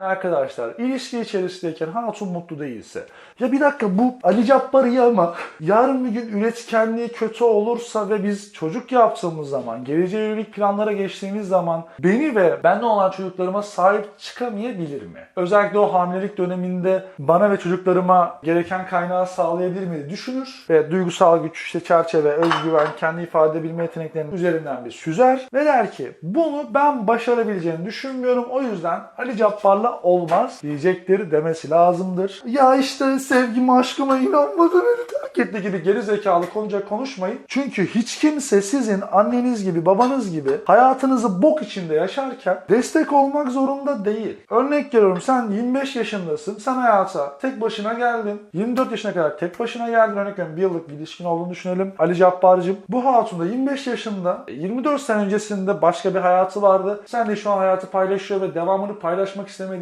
Arkadaşlar ilişki içerisindeyken hatun mutlu değilse ya bir dakika bu Ali Cabbar iyi ama yarın bir gün üretkenliği kötü olursa ve biz çocuk yaptığımız zaman geleceğe yönelik planlara geçtiğimiz zaman beni ve bende olan çocuklarıma sahip çıkamayabilir mi? Özellikle o hamilelik döneminde bana ve çocuklarıma gereken kaynağı sağlayabilir mi düşünür ve duygusal güç, işte çerçeve, özgüven, kendi ifade edebilme yeteneklerinin üzerinden bir süzer ve der ki bunu ben başarabileceğini düşünmüyorum o yüzden Ali Cabbar'la olmaz diyecektir demesi lazımdır. Ya işte sevgime aşkıma inanmadı beni terk etti gibi geri zekalı konuşacak konuşmayın. Çünkü hiç kimse sizin anneniz gibi babanız gibi hayatınızı bok içinde yaşarken destek olmak zorunda değil. Örnek veriyorum sen 25 yaşındasın. Sen hayata tek başına geldin. 24 yaşına kadar tek başına geldin. Örnek veriyorum bir yıllık bir ilişkin olduğunu düşünelim. Ali Cabbar'cığım bu hatun da 25 yaşında 24 sene öncesinde başka bir hayatı vardı. Sen de şu an hayatı paylaşıyor ve devamını paylaşmak istemediği